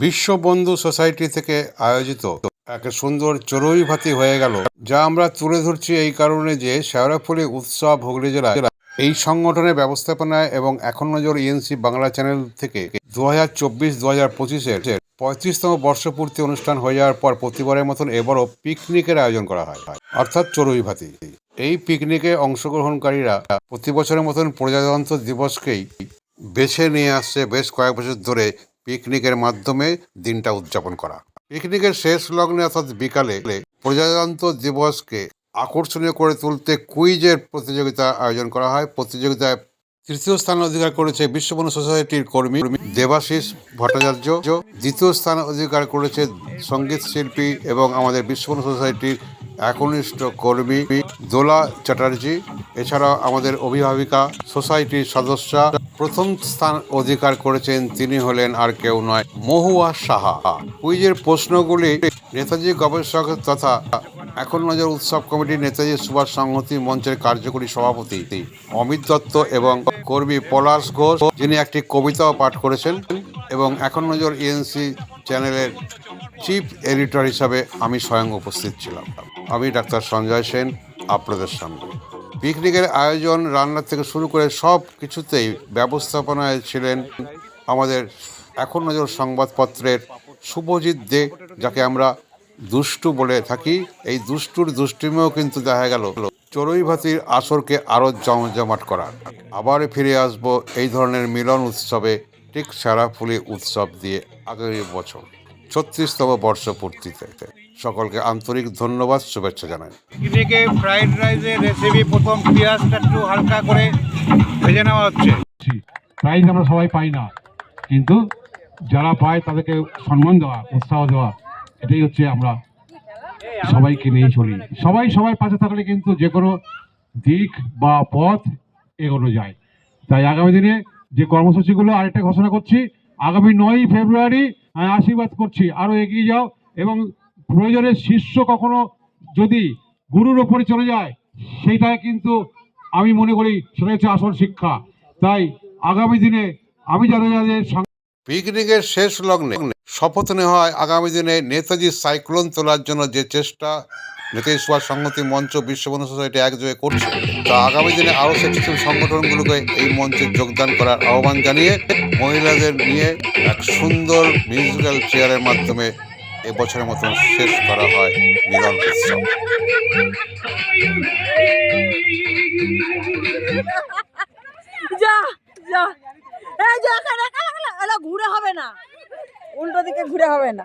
Biswabandhu society থেকে আয়োজিত এক সুন্দর চড়ুই ভাতি হয়ে গেল, যা আমরা তুলে ধরছি এই কারণে যে শেওড়াফুলি উৎসব হুগলি জেলায় এই সংগঠনের ব্যবস্থাপনায় এবং এখন নজর ইএনসি বাংলা চ্যানেল থেকে দু হাজার চব্বিশ, দু হাজার পঁচিশের পঁয়ত্রিশতম বর্ষপূর্তি অনুষ্ঠান হয়ে যাওয়ার পর প্রতিবারের মতন এবারও পিকনিকের আয়োজন করা হয়, অর্থাৎ চড়ুই ভাতি এই পিকনিকে অংশগ্রহণকারীরা প্রতি বছরের মতন প্রজাতন্ত্র দিবসকেই বেছে নিয়ে আসছে বেশ কয়েক বছর ধরে পিকনিকের মাধ্যমে দিনটা উদযাপন করা। পিকনিকের শেষ লগ্নে অর্থাৎ বিকালে প্রজাতন্ত্র দিবসকে আকর্ষণীয় করে তুলতে কুইজের প্রতিযোগিতা আয়োজন করা হয়। প্রতিযোগিতায় তৃতীয় স্থান অধিকার করেছে বিশ্ববন্ধু সোসাইটির কর্মী দেবাশিস ভট্টাচার্য। দ্বিতীয় স্থান অধিকার করেছে সংগীত শিল্পী এবং আমাদের বিশ্ববন্ধু সোসাইটির একনিষ্ঠ কর্মী দোলা চ্যাটার্জি। এছাড়া আমাদের অভিভাবিকা সোসাইটির সদস্যা প্রথম স্থান অধিকার করেছেন তিনি হলেন আর কেউ নয়, মহুয়া সাহা। কুইজের প্রশ্নগুলি নেতাজি গবেষক তথা এখন নজর উৎসব কমিটির নেতাজি সুভাষ সংহতি মঞ্চের কার্যকরী সভাপতি। অমিত দত্ত এবং কর্মী পলাশ ঘোষ, যিনি একটি কবিতাও পাঠ করেছেন এবং এখন নজর ইএনসি চ্যানেলের চিফ এডিটর হিসাবে আমি স্বয়ং উপস্থিত ছিলাম। আমি ডাক্তার সঞ্জয় সেন, আপনাদের সামনে। পিকনিকের আয়োজন রান্নার থেকে শুরু করে সব কিছুতেই ব্যবস্থাপনায় ছিলেন আমাদের এখন নজর সংবাদপত্রের শুভজিৎ দে, যাকে আমরা দুষ্টু বলে থাকি। এই দুষ্টুর দুষ্টিমেও কিন্তু দেখা গেল। চড়ুই ভাতির আসরকে আরও জমজমাট করার। আবার ফিরে আসব এই ধরনের মিলন উৎসবে, ঠিক সারাফুলি উৎসব দিয়ে আগামী বছর। ছত্রিশতম বর্ষপূর্তিতে। সকলকে আন্তরিক ধন্যবাদ শুভেচ্ছা জানাই। পিকনিকে ফ্রাইড রাইসের রেসিপি প্রথম পেঁয়াজটা একটু হালকা করে ভেজে নেওয়া হচ্ছে। প্রাইজ আমরা সবাই পাই না। কিন্তু যারা পায় তাদেরকে সম্মান দেওয়া উৎসাহ দেওয়া এটাই হচ্ছে আমরা সবাইকে নিয়ে চলি। সবাই সবাই পাশে থাকলে কিন্তু যে কোনো দিক বা পথ এগোনো যায়। তাই আগামী দিনে যে কর্মসূচিগুলো আরেকটা ঘোষণা করছি আগামী নয়ই ফেব্রুয়ারি আশীর্বাদ করছি আরও এগিয়ে যাও এবং প্রয়োজনে শিষ্য কখনো যদি গুরুর ওপরে চলে যায় সেইটাই কিন্তু আমি মনে করি সেটা হচ্ছে আসল শিক্ষা। তাই আগামী দিনে আমি যাদের যাদের পিকনিকের শেষ লগ্নে শপথ নেওয়া হয় আগামী দিনে নেতাজি সাইক্লোন তোলার জন্য যে চেষ্টা নেতাজি সুভাষ সংহতি মঞ্চ বিশ্ববন্ধু সোসাইটি একযোগে করছে। তা আগামী দিনে আরও সৃষ্টিশীল সংগঠনগুলোকে এই মঞ্চে যোগদান করার আহ্বান জানিয়ে মহিলাদের নিয়ে এক সুন্দর মিউজিক্যাল চেয়ারের মাধ্যমে এবছরের মতন শেষ করা হয় মিলন উৎসব। ঘুরে হবে না। উল্টো দিকে ঘুরে হবে না।